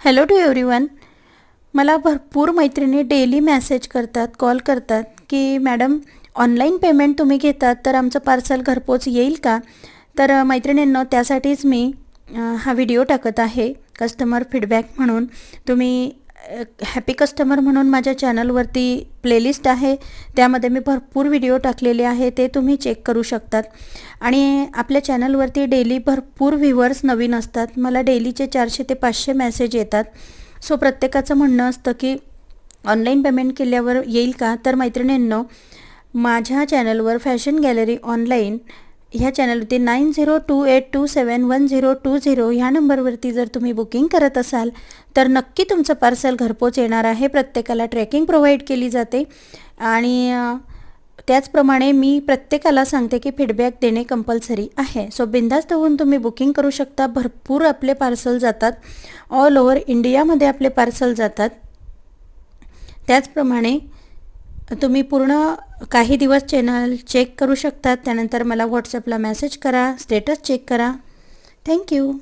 Hello to everyone मला भरपूर मैत्रिणी डेली मॅसेज करतात कॉल करतात की मॅडम ऑनलाईन पेमेंट तुम्ही घेतात तर आमचं पार्सल घरपोच येईल का? तर मैत्रिणींनो त्यासाठीच मी हा व्हिडिओ टाकत आहे. कस्टमर फीडबॅक म्हणून. तुम्ही हॅपी कस्टमर म्हणून माझ्या चॅनलवरती प्लेलिस्ट आहे. त्यामध्ये मी भरपूर व्हिडिओ टाकलेले आहे. ते तुम्ही चेक करू शकतात. आणि आपल्या चॅनलवरती डेली भरपूर व्ह्युअर्स नवीन असतात. मला डेलीचे चारशे ते पाचशे मेसेज येतात. सो प्रत्येकाचं म्हणणं असतं की ऑनलाईन पेमेंट केल्यावर येईल का? तर मैत्रिणींनो माझ्या चॅनलवर फॅशन गॅलरी ऑनलाईन ह्या चॅनलवरती nine zero two eight two seven one zero two zero ह्या नंबरवरती जर तुम्ही बुकिंग करत असाल तर नक्की तुमचं पार्सल घरपोच येणार आहे. प्रत्येकाला ट्रॅकिंग प्रोव्हाइड केली जाते. आणि त्याचप्रमाणे मी प्रत्येकाला सांगते की फीडबॅक देणे कंपल्सरी आहे. सो बिंदास्त होऊन तुम्ही बुकिंग करू शकता. भरपूर आपले पार्सल जातात. ऑल ओव्हर इंडियामध्ये आपले पार्सल जातात. त्याचप्रमाणे तुम्ही पूर्ण काही दिवस चॅनल चेक करू शकतात. त्यानंतर मला व्हॉट्सअपला मेसेज करा स्टेटस चेक करा. थँक्यू